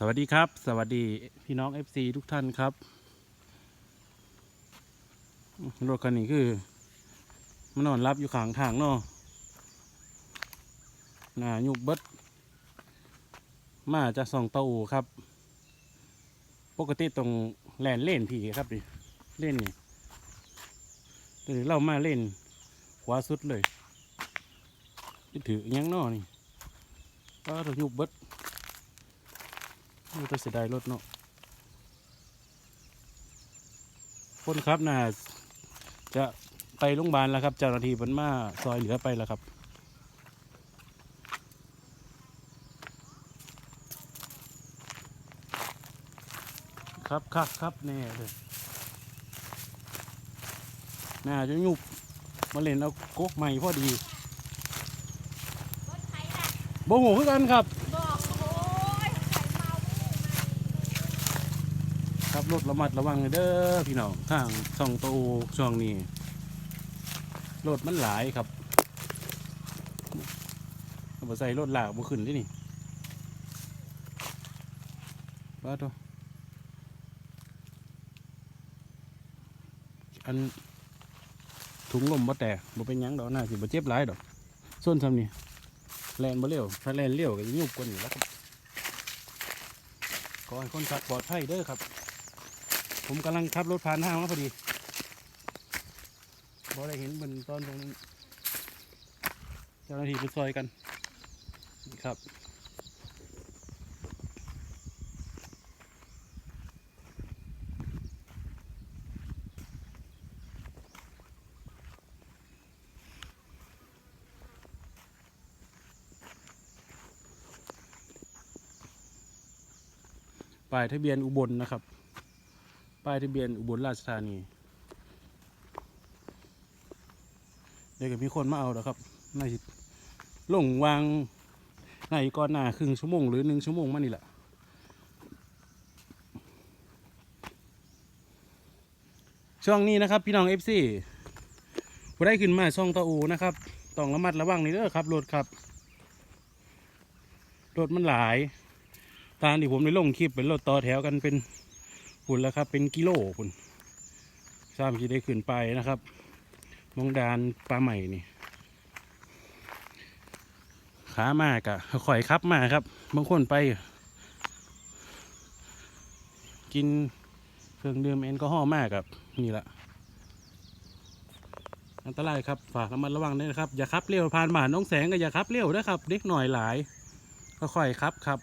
สวัสดีครับ สวัสดีพี่น้อง FC ทุกท่านครับรถคันนี้คือมานนอนรับอยู่ข้างทางเนาะน้ายุบเบิดมาจากสองเตาอูครับ ปกติตรงแลนเล่นผีครับดิเล่นนี่เดี๋ยวเรามาเล่นขวาสุดเลยถือยังนอนี่ก็เรายุบเบิด นี่ก็เสียดายรถเนาะคนครับน่าจะไปโรงพยาบาลแล้วครับ เจ้าหน้าที่เพิ่นมาซอยเหลือไปแล้วครับครับครับครับแน่เลยน่าจะยุบมาเล่นเอาโกกใหม่พอดีรถไถน่ะบ่หูคือกันครับ บอกโอ้ยไถเมา รับรถระมัดระวังเด้อพี่น้องทางช่องโตช่วงนี้รถมันหลายครับเอาใส่รถหลากมาขึ้นที่นี่ป้าตัวอันถุงลมบ่แต่บ่เป็นยังดอกน่าสิบ่เจ็บหลายดอกส่วนทำนี่แลนบ่เร็วถ้าแลนเร็วก็จะยุบกว่านี้แล้วครับขอให้คนขับปลอดภัยเด้อครับ ผมกำลังขับรถผ่านห้างมาพอดีบอได้เห็นบนตอนตรงนั้นเจ้าหน้าที่ไปซอยกันนี่ครับป้ายทะเบียนอุบลนะครับ ป้ายทะเบียนอุบลราชธานีเดี๋ยวก็มีคนมาเอาแล้วครับน่าจะลงวางในก่อนหน้าครึ่งชั่วโมงหรือหนึ่งชั่วโมงมานี่แหละช่วงนี้นะครับพี่น้องเอฟซีผู้ได้ขึ้นมาช่องตะอูนะครับต้องระมัดระวังนี่เด้อครับรถครับรถมันหลาย ตามที่ผมได้ลงคลิปเป็นรถต่อแถวกันเป็น หุ่นแล้วครับ เป็นกิโลหุ่นทราบที่ได้ขึ้นไปนะครับมองดานปลาใหม่นี่ขามากอะข่อยครับมาครับ บางคนไป กินเครื่องดื่มแอลกอฮอล์มากครับนี่แหละอันตรายครับฝากระมัดระวังด้วยนะครับ อย่าขับเร็วผ่านบ้านน้องแสงก็อย่าขับเร็วนะครับ เด็กหน่อยหลายค่อยๆครับครับ